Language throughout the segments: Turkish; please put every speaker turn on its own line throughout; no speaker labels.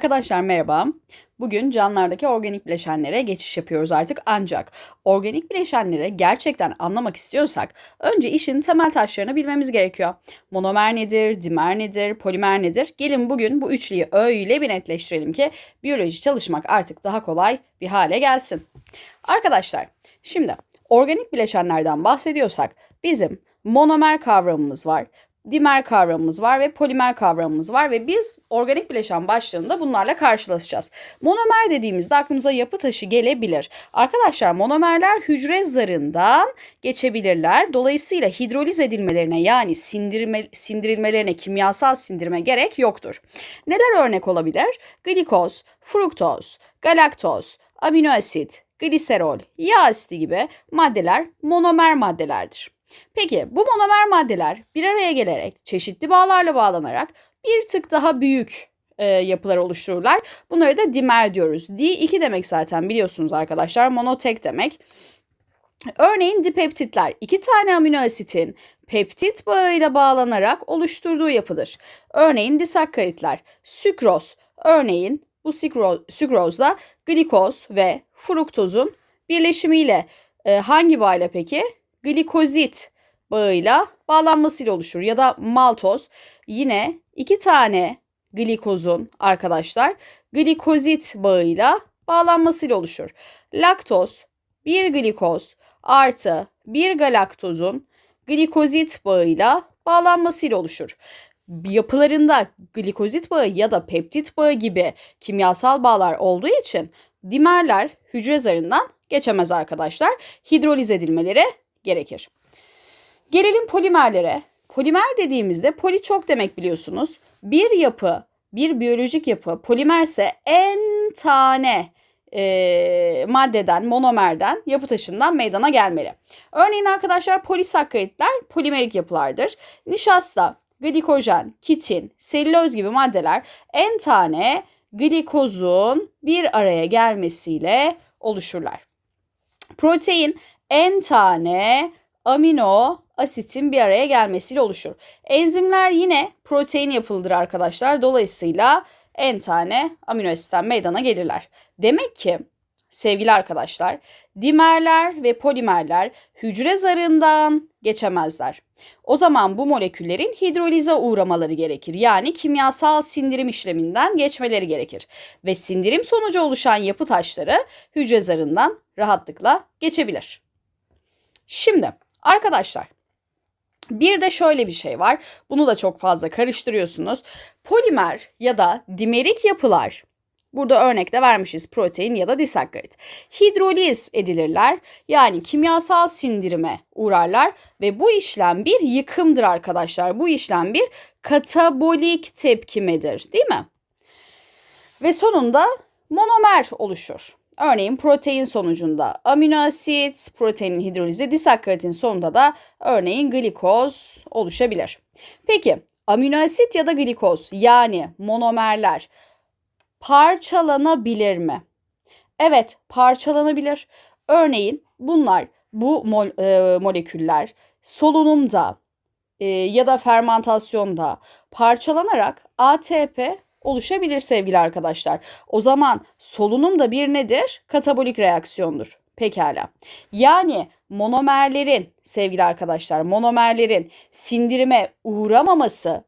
Arkadaşlar merhaba. Bugün canlılardaki organik bileşenlere geçiş yapıyoruz artık ancak organik bileşenleri gerçekten anlamak istiyorsak önce işin temel taşlarını bilmemiz gerekiyor. Monomer nedir, dimer nedir, polimer nedir? Gelin bugün bu üçlüyü öyle bir netleştirelim ki biyoloji çalışmak artık daha kolay bir hale gelsin. Arkadaşlar şimdi organik bileşenlerden bahsediyorsak bizim monomer kavramımız var dimer kavramımız var ve polimer kavramımız var ve biz organik bileşen başlığında bunlarla karşılaşacağız. Monomer dediğimizde aklımıza yapı taşı gelebilir. Arkadaşlar monomerler hücre zarından geçebilirler. Dolayısıyla hidroliz edilmelerine yani sindirme, sindirilmelerine kimyasal sindirme gerek yoktur. Neler örnek olabilir? Glikoz, fruktoz, galaktoz, amino asit, gliserol, yağ asidi gibi maddeler monomer maddelerdir. Peki bu monomer maddeler bir araya gelerek çeşitli bağlarla bağlanarak bir tık daha büyük e, yapılar oluştururlar. Bunları da dimer diyoruz. D2 demek zaten biliyorsunuz arkadaşlar. Monotek demek. Örneğin dipeptitler iki tane amino asitin peptit bağıyla bağlanarak oluşturduğu yapıdır. Örneğin disakkaritler, sükroz. Örneğin bu sükroz, sükrozda glikoz ve fruktozun birleşimiyle e, hangi bağıyla peki? Glikozit bağıyla bağlanmasıyla oluşur. Ya da maltoz yine iki tane glikozun arkadaşlar glikozit bağıyla bağlanmasıyla oluşur. Laktoz bir glikoz artı bir galaktozun glikozit bağıyla bağlanmasıyla oluşur. Yapılarında glikozit bağı ya da peptit bağı gibi kimyasal bağlar olduğu için dimerler hücre zarından geçemez arkadaşlar. Hidroliz edilmeleri gerekir. Gelelim polimerlere. Polimer dediğimizde poli çok demek biliyorsunuz. Bir yapı, bir biyolojik yapı polimerse en tane e, maddeden, monomerden, yapı taşından meydana gelmeli. Örneğin arkadaşlar polisakkaritler polimerik yapılardır. Nişasta, glikojen, kitin, selüloz gibi maddeler en tane glikozun bir araya gelmesiyle oluşurlar. Protein en tane amino asitin bir araya gelmesiyle oluşur. Enzimler yine protein yapılıdır arkadaşlar. Dolayısıyla en tane amino asitten meydana gelirler. Demek ki sevgili arkadaşlar dimerler ve polimerler hücre zarından geçemezler. O zaman bu moleküllerin hidrolize uğramaları gerekir. Yani kimyasal sindirim işleminden geçmeleri gerekir. Ve sindirim sonucu oluşan yapı taşları hücre zarından rahatlıkla geçebilir. Şimdi arkadaşlar bir de şöyle bir şey var. Bunu da çok fazla karıştırıyorsunuz. Polimer ya da dimerik yapılar Burada örnekte vermişiz protein ya da disakkarit. Hidroliz edilirler yani kimyasal sindirime uğrarlar ve bu işlem bir yıkımdır arkadaşlar. Bu işlem bir katabolik tepkimedir değil mi? Ve sonunda monomer oluşur. Örneğin protein sonucunda amino asit, proteinin hidrolizi, disakkaritin sonunda da örneğin glikoz oluşabilir. Peki amino asit ya da glikoz yani monomerler parçalanabilir mi? Evet, parçalanabilir. Örneğin bunlar bu mol, e, moleküller solunumda e, ya da fermentasyonda parçalanarak ATP oluşabilir sevgili arkadaşlar. O zaman solunum da bir nedir? Katabolik reaksiyondur. Pekala. Yani monomerlerin sevgili arkadaşlar monomerlerin sindirime uğramaması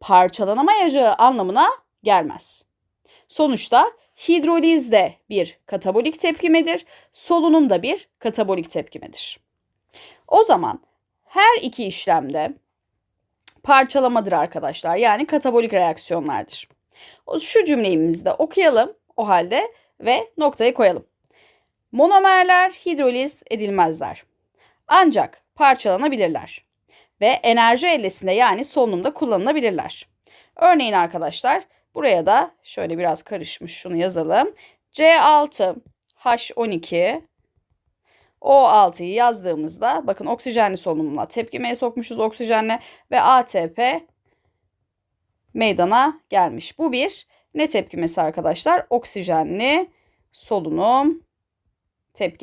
parçalanamayacağı anlamına gelmez. Sonuçta hidroliz de bir katabolik tepkimedir, solunum da bir katabolik tepkimedir. O zaman her iki işlemde parçalamadır arkadaşlar. Yani katabolik reaksiyonlardır. Şu cümlemizi de okuyalım o halde ve noktayı koyalım. Monomerler hidroliz edilmezler. Ancak parçalanabilirler ve enerji ellesinde yani solunumda kullanılabilirler. Örneğin arkadaşlar buraya da şöyle biraz karışmış şunu yazalım. C6 H12 O6'yı yazdığımızda bakın oksijenli solunumla tepkimeye sokmuşuz oksijenle ve ATP meydana gelmiş. Bu bir ne tepkimesi arkadaşlar? Oksijenli solunum tepkimesi.